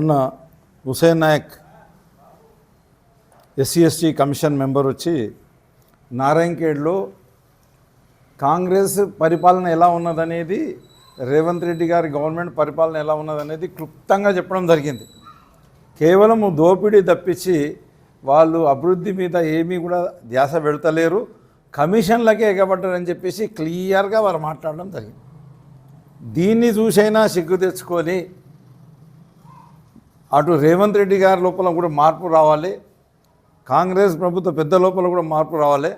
ఉన్న Hussain Naik SC ST commission member వచ్చి నారాయణఖేడ్లో కాంగ్రెస్ పరిపాలన ఎలా ఉన్నదనేది రేవంత్ రెడ్డి గారి గవర్నమెంట్ పరిపాలన ఎలా ఉన్నదనేది క్లుప్తంగా చెప్పడం జరిగింది. కేవలం దోపిడీ తప్పించి వాళ్ళు అభివృద్ధి మీద ఏమీ కూడా ధ్యాస పెడతలేరు. కమిషన్లకే ఎగబడ్డారని చెప్పేసి క్లియర్గా వారు మాట్లాడడం జరిగింది. దీన్ని చూసైనా సిగ్గు తెచ్చుకొని అటు రేవంత్ రెడ్డి గారి లోపల కూడా మార్పు రావాలి. కాంగ్రెస్ ప్రభుత్వ పెద్ద లోపల కూడా మార్పు రావాలి.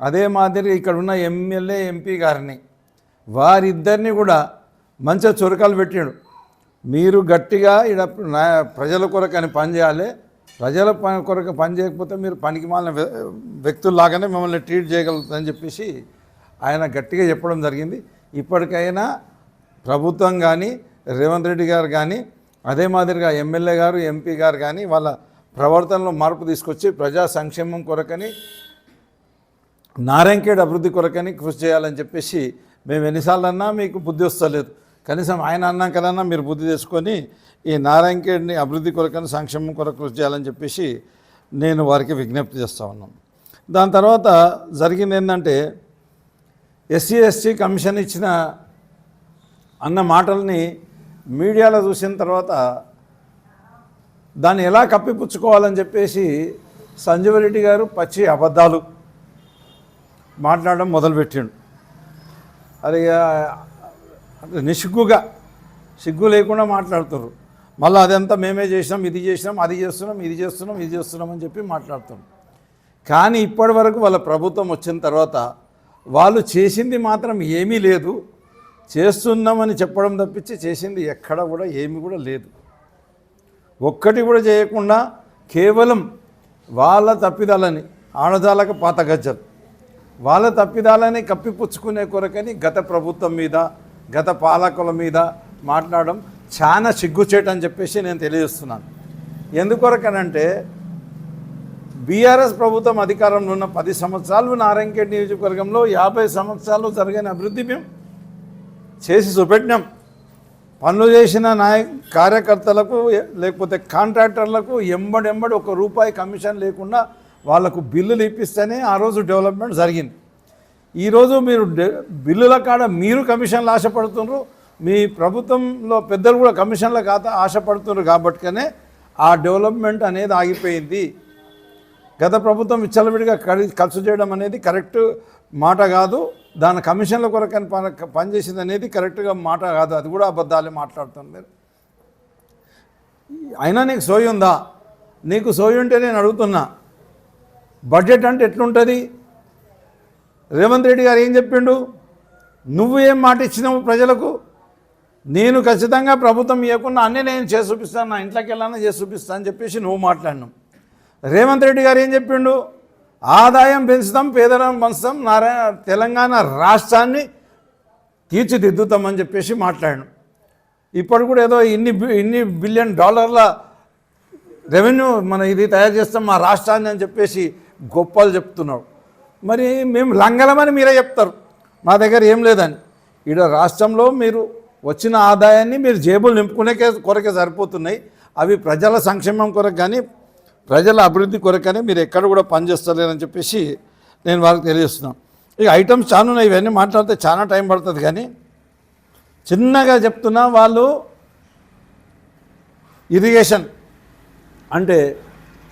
అదే మాదిరి ఇక్కడ ఉన్న ఎమ్మెల్యే ఎంపీ గారిని వారిద్దరిని కూడా మంచిగా చురకాలు పెట్టాడు. మీరు గట్టిగా ఈడ ప్రజల కొరకు అని పనిచేయాలి ప్రజల పని కొరకు పని చేయకపోతే మీరు పనికి మాలిన వ్యక్తుల్లాగానే మిమ్మల్ని ట్రీట్ చేయగలుగుతుందని చెప్పేసి ఆయన గట్టిగా చెప్పడం జరిగింది. ఇప్పటికైనా ప్రభుత్వం కానీ రేవంత్ రెడ్డి గారు కానీ అదే మాదిరిగా ఎమ్మెల్యే గారు ఎంపీ గారు కానీ వాళ్ళ ప్రవర్తనలో మార్పు తీసుకొచ్చి ప్రజా సంక్షేమం కొరకని నారాయణఖేడ్ అభివృద్ధి కొరకని కృషి చేయాలని చెప్పేసి మేము ఎన్నిసార్లు అన్నా మీకు బుద్ధి వస్తలేదు. కనీసం ఆయన అన్నాకలన్నా మీరు బుద్ధి తెచ్చుకొని ఈ నారాయణఖేడ్ని అభివృద్ధి కొరకని సంక్షేమం కొరకు కృషి చేయాలని చెప్పేసి నేను వారికి విజ్ఞప్తి చేస్తూ ఉన్నాను. దాని తర్వాత జరిగింది ఏంటంటే ఎస్సీ ఎస్టీ కమిషన్ ఇచ్చిన అన్న మాటల్ని మీడియాలో చూసిన తర్వాత దాన్ని ఎలా కప్పిపుచ్చుకోవాలని చెప్పేసి సంజీవరెడ్డి గారు పచ్చి అబద్ధాలు మాట్లాడడం మొదలుపెట్టిండు. అది ఇక నిసిగ్గుగా సిగ్గు లేకుండా మాట్లాడుతారు మళ్ళీ అదంతా మేమే చేసినాం ఇది చేసినాం అది చేస్తున్నాం ఇది చేస్తున్నాం ఇది చేస్తున్నాం అని చెప్పి మాట్లాడుతున్నాం కానీ ఇప్పటి వరకు వాళ్ళ ప్రభుత్వం వచ్చిన తర్వాత వాళ్ళు చేసింది మాత్రం ఏమీ లేదు. చేస్తున్నామని చెప్పడం తప్పించి చేసింది ఎక్కడ కూడా ఏమి కూడా లేదు. ఒక్కటి కూడా చేయకుండా కేవలం వాళ్ళ తప్పిదాలని ఆడదాలకు పాత గజ్జలు వాళ్ళ తప్పిదాలని కప్పిపుచ్చుకునే కొరకని గత ప్రభుత్వం మీద గత పాలకుల మీద మాట్లాడడం చాలా సిగ్గుచేటని చెప్పేసి నేను తెలియజేస్తున్నాను. ఎందుకొరకనంటే బీఆర్ఎస్ ప్రభుత్వం అధికారంలో ఉన్న పది సంవత్సరాలు నారాయణఖేడ్ నియోజకవర్గంలో యాభై సంవత్సరాలు జరిగిన అభివృద్ధి మేము చేసి చూపెట్టినాం. పనులు చేసిన నాయ కార్యకర్తలకు లేకపోతే కాంట్రాక్టర్లకు ఎంబడెంబడి ఒక రూపాయి కమిషన్ లేకుండా వాళ్ళకు బిల్లులు ఇప్పిస్తేనే ఆ రోజు డెవలప్మెంట్ జరిగింది. ఈరోజు మీరు డె- బిల్లుల కాడ మీరు కమిషన్లు ఆశపడుతున్నారు. మీ ప్రభుత్వంలో పెద్దలు కూడా కమిషన్ల ఖాతా ఆశపడుతున్నారు కాబట్టికనే ఆ డెవలప్మెంట్ అనేది ఆగిపోయింది. గత ప్రభుత్వం విచ్చలవిడిగా కడి- ఖర్చు చేయడం అనేది కరెక్ట్ మాట కాదు. దాని కమిషన్ల కొరకని పని పనిచేసింది అనేది కరెక్ట్గా మాట కాదు. అది కూడా అబద్ధాలే మాట్లాడుతున్నారు మీరు. అయినా నీకు సోయి ఉందా? నీకు సోయి ఉంటే నేను అడుగుతున్నా. బడ్జెట్ అంటే ఎట్లుంటుంది? రేవంత్ రెడ్డి గారు ఏం చెప్పిండు? నువ్వు ఏం మాట ఇచ్చినావు ప్రజలకు? నేను ఖచ్చితంగా ప్రభుత్వం ఇవ్వకుండా అన్నీ నేను చేసి చూపిస్తాను. నా ఇంట్లోకి వెళ్ళాలని చేసి చూపిస్తాను అని చెప్పేసి నువ్వు మాట్లాడినావు. రేవంత్ రెడ్డి గారు ఏం చెప్పిండు? ఆదాయం పెంచుతాం పేదరం పంచుతాం నారాయణ తెలంగాణ రాష్ట్రాన్ని తీర్చిదిద్దుతామని చెప్పేసి మాట్లాడాను. ఇప్పుడు కూడా ఏదో ఇన్ని బి- ఇన్ని బిలియన్ డాలర్ల రెవెన్యూ మన ఇది తయారు చేస్తాం మా రాష్ట్రాన్ని అని చెప్పేసి గొప్పలు చెప్తున్నాడు మరి మేము లంగలమని మీరే చెప్తారు. మా దగ్గర ఏం లేదని. ఈడ రాష్ట్రంలో మీరు వచ్చిన ఆదాయాన్ని మీరు జేబులు నింపుకునేకే కొరకే సరిపోతున్నాయి. అవి ప్రజల సంక్షేమం కొరకు కానీ ప్రజల అభివృద్ధి కొరకనే మీరు ఎక్కడ కూడా పనిచేస్తలేరని చెప్పేసి నేను వాళ్ళకి తెలియజేస్తున్నాను. ఇక ఐటమ్స్ చాలా ఉన్నాయి ఇవన్నీ మాట్లాడితే చాలా టైం పడుతుంది కానీ చిన్నగా చెప్తున్నా వాళ్ళు ఇరిగేషన్ అంటే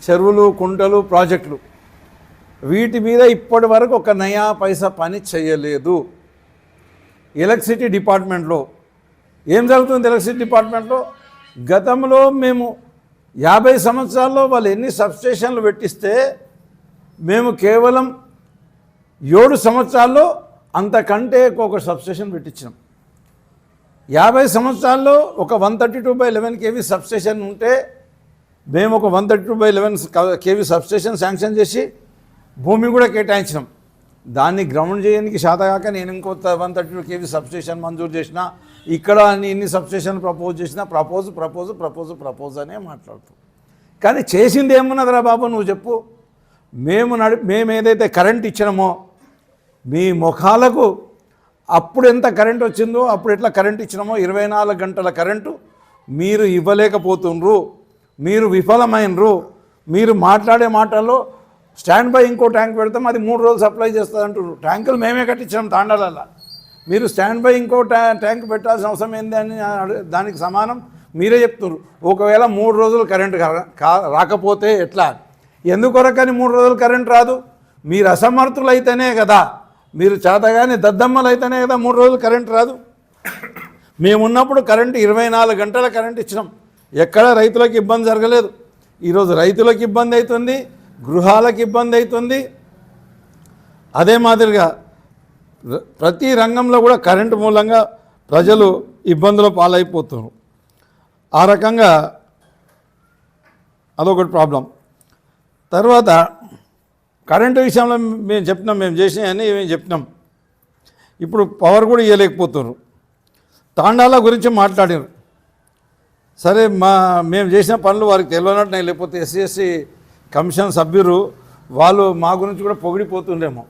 చెరువులు కుంటలు ప్రాజెక్టులు. వీటి మీద ఇప్పటి వరకు ఒక నయా పైసా పని చేయలేదు. ఎలక్ట్రిసిటీ డిపార్ట్మెంట్లో ఏం జరుగుతుంది ఎలక్ట్రిసిటీ డిపార్ట్మెంట్లో? గతంలో మేము యాభై సంవత్సరాల్లో వాళ్ళు ఎన్ని సబ్స్టేషన్లు పెట్టిస్తే మేము కేవలం ఏడు సంవత్సరాల్లో అంతకంటే ఒక సబ్స్టేషన్ పెట్టించినాం. యాభై సంవత్సరాల్లో ఒక one thirty two by eleven KV substation ఉంటే మేము ఒక one thirty two by eleven KV substation sanction చేసి భూమి కూడా కేటాయించినాం. దాన్ని గ్రౌండ్ చేయడానికి శాతగాక నేను ఇంకో one thirty two KV substation మంజూరు చేసిన ఇక్కడ ఇన్ని సబ్స్టేషన్ ప్రపోజ్ చేసినా ప్రపోజ్ ప్రపోజ్ ప్రపోజ్ ప్రపోజ్ అనే మాట్లాడుతాం. కానీ చేసింది ఏమున్నదిరా బాబు నువ్వు చెప్పు. మేము నడి మేము ఏదైతే కరెంట్ ఇచ్చినామో మీ ముఖాలకు అప్పుడు ఎంత కరెంట్ వచ్చిందో అప్పుడు ఎట్లా కరెంట్ ఇచ్చినామో ఇరవై నాలుగు గంటల కరెంటు మీరు ఇవ్వలేకపోతుండ్రు. మీరు విఫలమైనరు మీరు మాట్లాడే మాటల్లో స్టాండ్ బై ఇంకో ట్యాంక్ పెడతాం అది మూడు రోజులు సప్లై చేస్తుంది అంటున్నారు ట్యాంకులు మేమే కట్టించాం తాండాలల్లా మీరు స్టాండ్ బై ఇంకో ట్యా ట్యాంక్ పెట్టాల్సిన అవసరం ఏంది అని దానికి సమానం మీరే చెప్తున్నారు. ఒకవేళ మూడు రోజులు కరెంట్ కా- కా- రాకపోతే ఎట్లా? ఎందుకొరకని మూడు రోజులు కరెంట్ రాదు? మీరు అసమర్థులు అయితేనే కదా. మీరు చేతగాని దద్దమ్మలు అయితేనే కదా మూడు రోజులు కరెంట్ రాదు? మేమున్నప్పుడు కరెంటు ఇరవై నాలుగు గంటల కరెంట్ ఇచ్చినాం. ఎక్కడ రైతులకు ఇబ్బంది జరగలేదు. ఈరోజు రైతులకు ఇబ్బంది అవుతుంది గృహాలకు ఇబ్బంది అవుతుంది. అదే మాదిరిగా ప్రతి రంగంలో కూడా కరెంటు మూలంగా ప్రజలు ఇబ్బందుల పాలైపోతున్నారు. ఆ రకంగా అదొకటి ప్రాబ్లం. తర్వాత కరెంటు విషయంలో మేము చెప్పినాం మేము చేసినాయని మేము చెప్పినాం ఇప్పుడు పవర్ కూడా ఇవ్వలేకపోతున్నారు తాండాల గురించి మాట్లాడారు. సరే మా మేము చేసిన పనులు వారికి తెలియనట్టు లేకపోతే ఎస్సీ ఎస్సీ కమిషన్ సభ్యులు వాళ్ళు మా గురించి కూడా పొగిడిపోతుండేమో.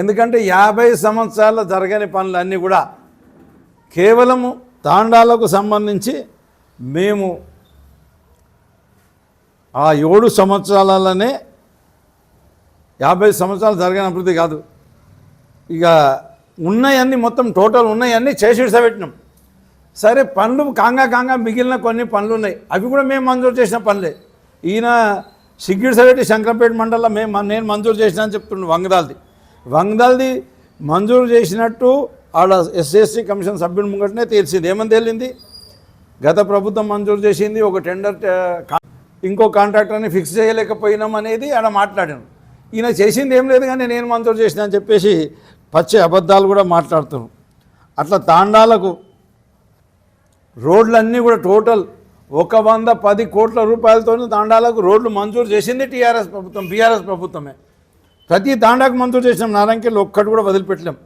ఎందుకంటే యాభై సంవత్సరాల జరగని పనులన్నీ కూడా కేవలము తాండాలకు సంబంధించి మేము ఆ ఏడు సంవత్సరాలనే యాభై సంవత్సరాలు జరగని అభివృద్ధి కాదు. ఇక ఉన్నాయన్నీ మొత్తం టోటల్ ఉన్నాయన్నీ చేసి పెట్టినాం. సరే పనులు కాంగా కాంగా మిగిలిన కొన్ని పనులు ఉన్నాయి. అవి కూడా మేము మంజూరు చేసిన పనులే. ఈయన సిగ్గిడిసరెడ్డి శంకరంపేట మండలంలో మేము నేను మంజూరు చేసిన అని చెప్తుండు వంగదాల్ది వంగదాల్ది మంజూరు చేసినట్టు ఆడ ఎస్ఎస్సీ కమిషన్ సభ్యుని ముంగటనే తెలిసింది. ఏమని తేలింది? గత ప్రభుత్వం మంజూరు చేసింది ఒక టెండర్ ఇంకో కాంట్రాక్టర్ని ఫిక్స్ చేయలేకపోయినాం అనేది ఆడ మాట్లాడాను ఈయన చేసింది ఏం లేదు కానీ నేను మంజూరు చేసిన అని చెప్పేసి పచ్చి అబద్ధాలు కూడా మాట్లాడుతున్నాను అట్లా తాండాలకు రోడ్లన్నీ కూడా టోటల్ ఒక వంద పది కోట్ల రూపాయలతో తాండాలకు రోడ్లు మంజూరు చేసింది టీఆర్ఎస్ ప్రభుత్వం బీఆర్ఎస్ ప్రభుత్వమే. ప్రతి తాండాకు మంజూరు చేసినాం నారాయణకెళ్ళి ఒక్కటి కూడా వదిలిపెట్టలేం.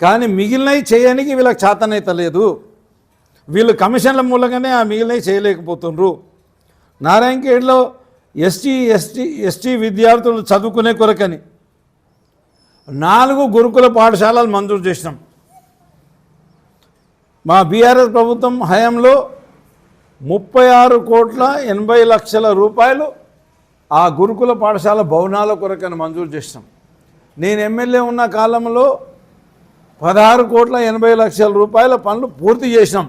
కానీ మిగిలినవి చేయడానికి వీళ్ళకి చేతనైతే లేదు. వీళ్ళు కమిషన్ల మూలంగానే ఆ మిగిలినవి చేయలేకపోతుండ్రు. నారాయణకేడ్లో ఎస్టీ ఎస్టీ ఎస్టీ విద్యార్థులు చదువుకునే కొరకని నాలుగు గురుకుల పాఠశాలలు మంజూరు చేసినాం. మా బీఆర్ఎస్ ప్రభుత్వం హయాంలో ముప్పై ఆరు కోట్ల ఎనభై లక్షల రూపాయలు ఆ గురుకుల పాఠశాల భవనాల కొరకని మంజూరు చేసినాం. నేను ఎమ్మెల్యే ఉన్న కాలంలో పదహారు కోట్ల ఎనభై లక్షల రూపాయల పనులు పూర్తి చేసినాం.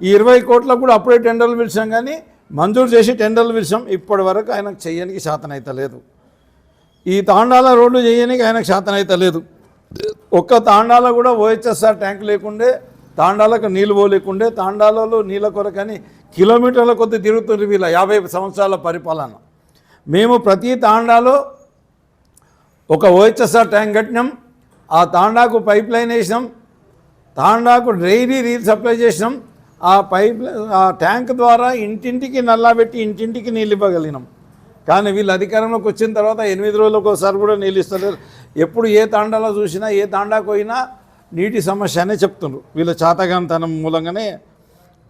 ఈ ఇరవై కోట్లకు కూడా అప్పుడే టెండర్లు పిలిచాం కానీ మంజూరు చేసి టెండర్లు పిలిచాం. ఇప్పటి వరకు ఆయనకు చేయడానికి శాతనైతలేదు ఈ తాండాల రోడ్లు చేయడానికి ఆయనకు శాతనైతలేదు ఒక్క తాండాల కూడా ఓహెచ్ఎస్ఆర్ ట్యాంక్ లేకుండే తాండాలకు నీళ్ళు పోలేకుండే తాండాలలో నీళ్ళ కొరకని కిలోమీటర్ల కొద్ది తిరుగుతుంది వీళ్ళ యాభై సంవత్సరాల పరిపాలన. మేము ప్రతి తాండాలో ఒక ఓహెచ్ఎస్ఆర్ ట్యాంక్ కట్టినాం. ఆ తాండాకు పైప్ లైన్ వేసినాం. తాండాకు డైరీ నీళ్ళు సప్లై చేసినాం. ఆ పైప్ ఆ ట్యాంక్ ద్వారా ఇంటింటికి నల్లా పెట్టి ఇంటింటికి నీళ్ళు ఇవ్వగలిగినాం. కానీ వీళ్ళు అధికారంలోకి వచ్చిన తర్వాత ఎనిమిది రోజులకు ఒకసారి కూడా నీళ్ళు ఇస్తలేరు. ఎప్పుడు ఏ తాండాలో చూసినా ఏ తాండాకు పోయినా నీటి సమస్య అనే చెప్తున్నారు వీళ్ళ చాతగాంతనం మూలంగానే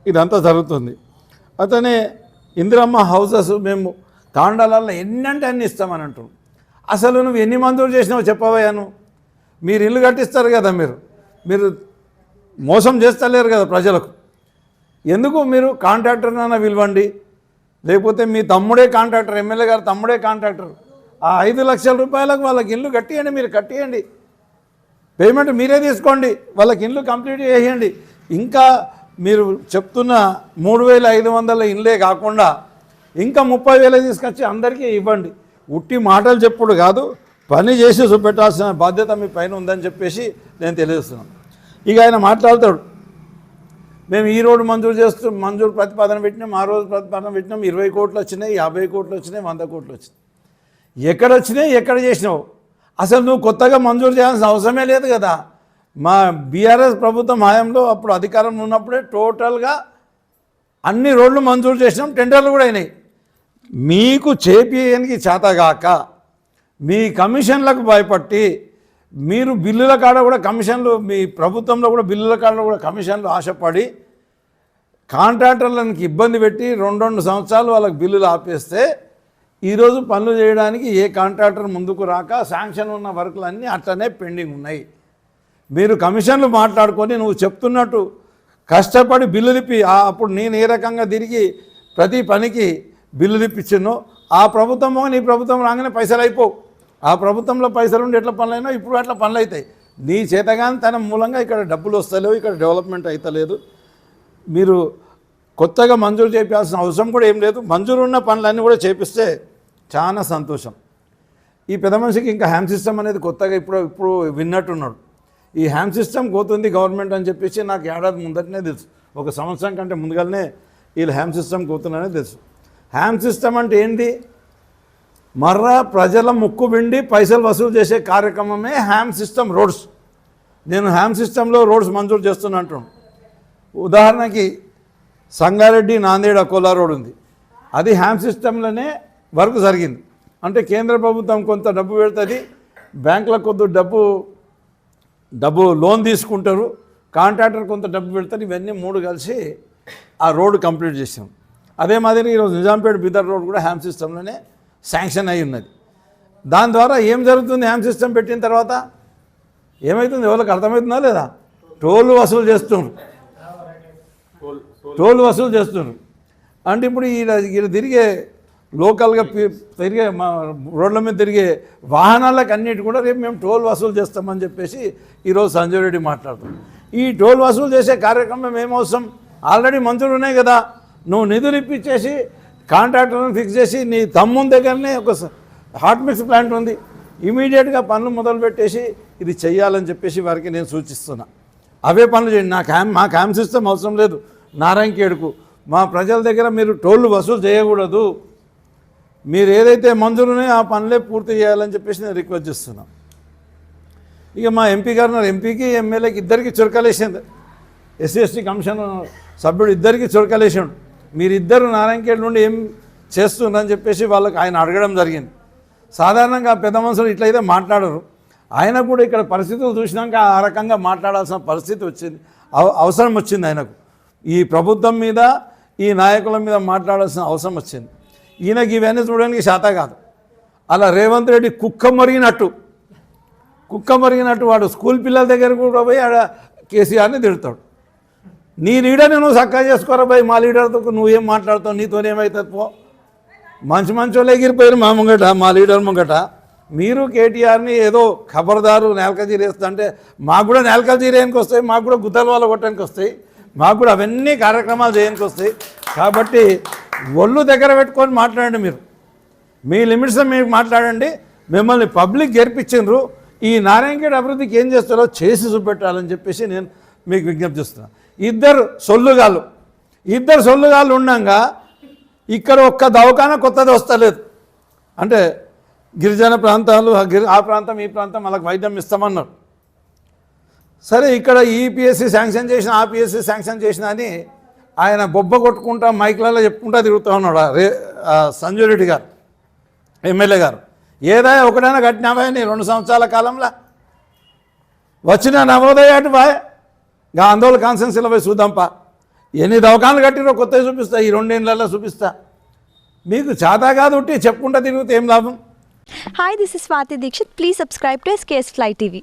ఇదంతా జరుగుతుంది. అతనే ఇందిరమ్మ హౌసెస్ మేము తాండాలలో ఎన్ని అంటే అన్ని ఇస్తామని అంటున్నాం అసలు నువ్వు ఎన్ని మంజూరు చేసినావో చెప్పవయ్యాను మీరు ఇల్లు కట్టిస్తారు కదా మీరు. మీరు మోసం చేస్తలేరు కదా ప్రజలకు. ఎందుకు మీరు కాంట్రాక్టర్నైనా పిలవండి లేకపోతే మీ తమ్ముడే కాంట్రాక్టర్ ఎమ్మెల్యే గారు తమ్ముడే కాంట్రాక్టర్. ఆ ఐదు లక్షల రూపాయలకు వాళ్ళకి ఇల్లు కట్టియండి మీరు కట్టియండి. పేమెంట్ మీరే తీసుకోండి వాళ్ళకి ఇల్లు కంప్లీట్ చేయండి. ఇంకా మీరు చెప్తున్న మూడు వేల ఐదు వందల ఇల్లే కాకుండా ఇంకా ముప్పై వేలు తీసుకొచ్చి అందరికీ ఇవ్వండి. ఉట్టి మాటలు చెప్పుడు కాదు పని చేసి చూపెట్టాల్సిన బాధ్యత మీ పైన ఉందని చెప్పేసి నేను తెలియజేస్తున్నాను. ఇక ఆయన మాట్లాడతాడు. మేము ఈ రోడ్డు మంజూరు చేస్తూ మంజూరు ప్రతిపాదన పెట్టినాం ఆ రోజు ప్రతిపాదన పెట్టినాం ఇరవై కోట్లు వచ్చినాయి యాభై కోట్లు వచ్చినాయి వంద కోట్లు వచ్చినాయి. ఎక్కడ వచ్చినాయి ఎక్కడ చేసినావు? అసలు నువ్వు కొత్తగా మంజూరు చేయాల్సిన అవసరమే లేదు కదా. మా బీఆర్ఎస్ ప్రభుత్వం హయాంలో అప్పుడు అధికారంలో ఉన్నప్పుడే టోటల్గా అన్ని రోడ్లు మంజూరు చేసినాం టెండర్లు కూడా అయినాయి. మీకు చేపియనికి చేతగాక మీ కమిషన్లకు భయపట్టి మీరు బిల్లుల కాడ కూడా కమిషన్లు మీ ప్రభుత్వంలో కూడా బిల్లుల కాడ కూడా కమిషన్లు ఆశపడి కాంట్రాక్టర్లకు ఇబ్బంది పెట్టి రెండు రెండు సంవత్సరాలు వాళ్ళకి బిల్లులు ఆపేస్తే ఈరోజు పనులు చేయడానికి ఏ కాంట్రాక్టర్ ముందుకు రాక శాంక్షన్ ఉన్న వర్కులన్నీ అట్లనే పెండింగ్ ఉన్నాయి. మీరు కమిషన్లు మాట్లాడుకొని నువ్వు చెప్తున్నట్టు కష్టపడి బిల్లులిపి అప్పుడు నేను ఏ రకంగా తిరిగి ప్రతి పనికి బిల్లులు తెప్పించిందో ఆ ప్రభుత్వమో నీ ప్రభుత్వం రాగానే పైసలు అయిపోవు. ఆ ప్రభుత్వంలో పైసలు ఉండి ఎట్లా పనులైనా ఇప్పుడు అట్లా పనులు అవుతాయి నీ చేతగాని తన మూలంగా ఇక్కడ డబ్బులు వస్తలేవు ఇక్కడ డెవలప్మెంట్ అవుతలేదు మీరు కొత్తగా మంజూరు చేయాల్సిన అవసరం కూడా ఏం లేదు. మంజూరు ఉన్న పనులన్నీ కూడా చేపిస్తే చాలా సంతోషం. ఈ పెద్ద మనిషికి ఇంకా హ్యామ్ సిస్టమ్ అనేది కొత్తగా ఇప్పుడు ఇప్పుడు విన్నట్టున్నాడు. ఈ హ్యామ్ సిస్టమ్ పోతుంది గవర్నమెంట్ అని చెప్పేసి నాకు ఏడాది ముందటనే తెలుసు. ఒక సంవత్సరం కంటే ముందుగానే వీళ్ళు హ్యామ్ సిస్టమ్ పోతున్నారని తెలుసు. హ్యామ్ సిస్టమ్ అంటే ఏంటి మర్రా ప్రజల ముక్కు విండి పైసలు వసూలు చేసే కార్యక్రమమే హ్యామ్ సిస్టమ్ రోడ్స్ నేను హ్యామ్ సిస్టంలో రోడ్స్ మంజూరు చేస్తున్నా అంటున్నాను. ఉదాహరణకి సంగారెడ్డి నాందేడ్ అకోలా రోడ్ ఉంది. అది హ్యామ్ సిస్టంలోనే వర్క్ జరిగింది. అంటే కేంద్ర ప్రభుత్వం కొంత డబ్బు పెడుతుంది బ్యాంకుల కొద్ది డబ్బు డబ్బు లోన్ తీసుకుంటారు కాంట్రాక్టర్ కొంత డబ్బు పెడతారు ఇవన్నీ మూడు కలిసి ఆ రోడ్డు కంప్లీట్ చేసాం. అదే మాదిరి ఈరోజు నిజాంపేట బీదర్ రోడ్ కూడా హ్యామ్ సిస్టంలోనే శాంక్షన్ అయి ఉన్నది. దాని ద్వారా ఏం జరుగుతుంది? హ్యామ్ సిస్టమ్ పెట్టిన తర్వాత ఏమవుతుంది ఎవరికి అర్థమవుతుందా లేదా? టోల్ వసూలు చేస్తున్నారు. టోల్ వసూలు చేస్తున్నారు. అంటే ఇప్పుడు ఈయన ఈడ తిరిగే లోకల్గా తిరిగే మా రోడ్ల మీద తిరిగే వాహనాలకు అన్నిటి కూడా రేపు మేము టోల్ వసూలు చేస్తామని చెప్పేసి ఈరోజు సంజయ్ రెడ్డి మాట్లాడుతున్నాం ఈ టోల్ వసూలు చేసే కార్యక్రమం ఏమవసరం ఆల్రెడీ మంత్రులు ఉన్నాయి కదా. నువ్వు నిధులు ఇప్పించేసి కాంట్రాక్టర్లను ఫిక్స్ చేసి నీ తమ్ముని దగ్గరనే ఒక స- హాట్ మిక్స్ ప్లాంట్ ఉంది. ఇమీడియట్గా పనులు మొదలుపెట్టేసి ఇది చెయ్యాలని చెప్పేసి వారికి నేను సూచిస్తున్నా. అవే పనులు చేయండి. నాకు క్యాం మా హ్యామ్ సిస్టమ్ అవసరం లేదు. నారాయణకేడుకు. మా ప్రజల దగ్గర మీరు టోళ్ళు వసూలు చేయకూడదు. మీరు ఏదైతే మంజూరున్నాయో ఆ పనులే పూర్తి చేయాలని చెప్పేసి నేను రిక్వెస్ట్ చేస్తున్నాను ఇక మా ఎంపీ గారు ఎంపీకి ఎమ్మెల్యేకి ఇద్దరికి చురకలేసింది. ఎస్సీ ఎస్టీ కమిషన్ సభ్యుడు ఇద్దరికి చురకలేసాడు. మీరిద్దరు నారాయణఖేడ్ నుండి ఏం చేస్తున్నారని చెప్పేసి వాళ్ళకి ఆయన అడగడం జరిగింది. సాధారణంగా పెద్ద మనుషులు ఇట్లయితే మాట్లాడరు. ఆయన కూడా ఇక్కడ పరిస్థితులు చూసినాక ఆ రకంగా మాట్లాడాల్సిన పరిస్థితి వచ్చింది. అవ- అవసరం వచ్చింది ఆయనకు. ఈ ప్రభుత్వం మీద ఈ నాయకుల మీద మాట్లాడాల్సిన అవసరం వచ్చింది. ఈయనకి ఇవన్నీ చూడడానికి శాత కాదు. అలా రేవంత్ రెడ్డి కుక్క మరిగినట్టు. కుక్క మరిగినట్టు వాడు స్కూల్ పిల్లల దగ్గర కూడా పోయి ఆడ కేసీఆర్ని తిడతాడు. నీ లీడర్ని నువ్వు చక్కగా చేసుకోరా భయ్? మా లీడర్తో నువ్వేం మాట్లాడుతావు? నీతోనేమవుతుంది పో. మంచి మంచి వాళ్ళు ఎగిరిపోయారు మా ముంగట మా లీడర్ ముంగట. మీరు కేటీఆర్ని ఏదో ఖబర్దారు నేలక జీరేస్తా అంటే మాకు కూడా నేలక జీరేయడానికి వస్తాయి మాకు కూడా గుద్దల వాళ్ళ కొట్టడానికి వస్తాయి మాకు కూడా అవన్నీ కార్యక్రమాలు చేయడానికి వస్తాయి. కాబట్టి ఒళ్ళు దగ్గర పెట్టుకొని మాట్లాడండి మీరు. మీ లిమిట్స్ మీరు మాట్లాడండి. మిమ్మల్ని పబ్లిక్ గెలిపించిండ్రు ఈ నారాయణగేడ్ అభివృద్ధికి ఏం చేస్తారో చేసి చూపెట్టాలని చెప్పేసి నేను మీకు విజ్ఞప్తి చేస్తున్నాను ఇద్దరు సొల్లుగాళ్ళు. ఇద్దరు సొల్లుగాళ్ళు ఉండగా ఇక్కడ ఒక్క దవకాన కొత్తది వస్తలేదు. అంటే గిరిజన ప్రాంతాలు ఆ ప్రాంతం ఈ ప్రాంతం వాళ్ళకి వైద్యం ఇస్తామన్నారు. సరే ఇక్కడ ఈ పిఎస్సి శాంక్షన్ చేసిన ఆ పిఎస్సి శాంక్షన్ చేసిన అని ఆయన బొబ్బ కొట్టుకుంటా మైక్లలో చెప్పుకుంటా తిరుగుతూ ఉన్నాడు రే సంజురెడ్డి సంజయ్ రెడ్డి గారు ఎమ్మెల్యే గారు. ఏదా ఒకటైనా కట్టినావా నీ రెండు సంవత్సరాల కాలంలో? వచ్చిన నవోదయ అటు బాయ్. గా ఆందోళన కాన్సెన్స్లో పోయి చూద్దాంపా. ఎన్ని దవకాలు కట్టినో కొత్తవి చూపిస్తా ఈ రెండేళ్ళల్లో చూపిస్తా. మీకు చాతా కాదు ఉంటే చెప్పుకుంటా తిరిగితే ఏం లాభం? Hi this is Swathi Dixit please subscribe to SKS fly TV